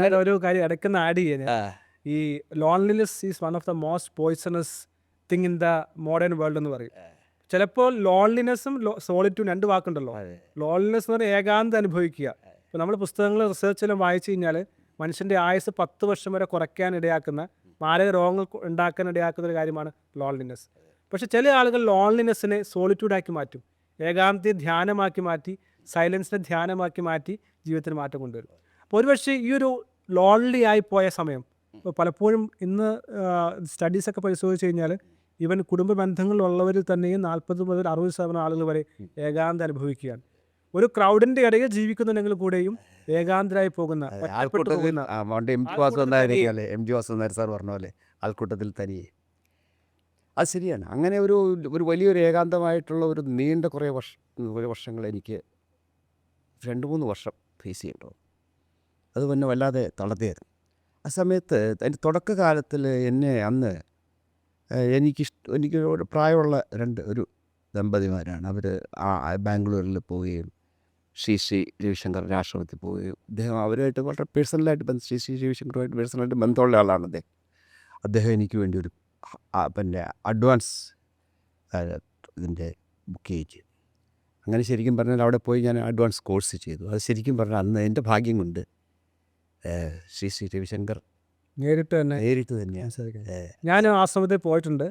ഞാൻ ഒരു കാര്യം ഇടയ്ക്കുന്ന ആഡ് ചെയ്യാൻ ഈ loneliness is one of the most poisonous thing in the modern world എന്ന് പറയും. ചിലപ്പോൾ ലോൺലിനെസ്സും സോളിറ്റ്യൂഡ് രണ്ട് വാക്കുണ്ടല്ലോ. ലോൺലിനെസ് എന്ന് പറഞ്ഞാൽ ഏകാന്തം അനുഭവിക്കുക. ഇപ്പോൾ നമ്മൾ പുസ്തകങ്ങൾ റിസർച്ചിലും വായിച്ചു കഴിഞ്ഞാൽ മനുഷ്യന്റെ ആയുസ് പത്ത് വർഷം വരെ കുറയ്ക്കാൻ ഇടയാക്കുന്ന മാരക രോഗങ്ങൾ ഉണ്ടാക്കാൻ ഇടയാക്കുന്ന ഒരു കാര്യമാണ് ലോൺലിനെസ് പക്ഷെ ചില ആളുകൾ ലോൺലിനെസ്സിനെ സോളിറ്റ്യൂഡാക്കി മാറ്റും. ഏകാന്തത്തെ ധ്യാനമാക്കി മാറ്റി സൈലൻസിനെ ധ്യാനമാക്കി മാറ്റി ജീവിതത്തിന് മാറ്റം കൊണ്ടുവരും. അപ്പോൾ ഒരുപക്ഷെ ഈ ഒരു ലോൺലി ആയി പോയ സമയം. ഇപ്പോൾ പലപ്പോഴും ഇന്ന് സ്റ്റഡീസൊക്കെ പരിശോധിച്ച് കഴിഞ്ഞാൽ ഇവൻ കുടുംബ ബന്ധങ്ങളിലുള്ളവരിൽ തന്നെയും നാൽപ്പത് മുതൽ അറുപത് ശതമാനം ആളുകൾ വരെ ഏകാന്തം അനുഭവിക്കുകയാണ്. ഒരു ക്രൗഡിന്റെ ഇടയിൽ ജീവിക്കുന്നുണ്ടെങ്കിൽ കൂടെയും ഏകാന്തരായി പോകുന്ന ആൾക്കൂട്ടത്തിൽ എം ജി തനിയെ. അല്ലേ? എം ജി വാസുദേവൻ സാർ പറഞ്ഞ പോലെ ആൾക്കൂട്ടത്തിൽ തനിയെ. അത് ശരിയാണ്. അങ്ങനെ ഒരു ഒരു വലിയൊരു ഏകാന്തമായിട്ടുള്ള ഒരു നീണ്ട കുറേ വർഷ കുറേ വർഷങ്ങൾ എനിക്ക് രണ്ട് മൂന്ന് വർഷം ഫേസ് ചെയ്യണ്ടോ അത് പിന്നെ വല്ലാതെ തളർത്തിയായിരുന്നു ആ സമയത്ത് എന്റെ തുടക്കകാലത്തിൽ എന്നെ അന്ന് എനിക്കിഷ്ട എനിക്ക് പ്രായമുള്ള രണ്ട് ഒരു ദമ്പതിമാരാണ്. അവർ ആ ബാംഗ്ലൂരിൽ പോവുകയും ശ്രീ ശ്രീ രവിശങ്കർ ആശ്രമത്തിൽ പോവുകയും അദ്ദേഹം അവരുമായിട്ട് വളരെ പേഴ്സണലായിട്ട് ബന്ധം ശ്രീ ശ്രീ രവിശങ്കറുമായിട്ട് പേഴ്സണലായിട്ട് ബന്ധമുള്ള ആളാണ് അദ്ദേഹം. അദ്ദേഹം എനിക്ക് വേണ്ടി ഒരു പിന്നെ അഡ്വാൻസ് ഇതിന്റെ ബുക്ക് ചെയ്തു. അങ്ങനെ ശരിക്കും പറഞ്ഞാൽ അവിടെ പോയി ഞാൻ അഡ്വാൻസ് കോഴ്സ് ചെയ്തു. അത് ശരിക്കും പറഞ്ഞാൽ അന്ന് എന്റെ ഭാഗ്യം കൊണ്ട് ശ്രീ ശ്രീ രവിശങ്കർ നേരിട്ട് തന്നെ നേരിട്ട് തന്നെയാണ് ഞാനും ആശ്രമത്തിൽ പോയിട്ടുണ്ട്.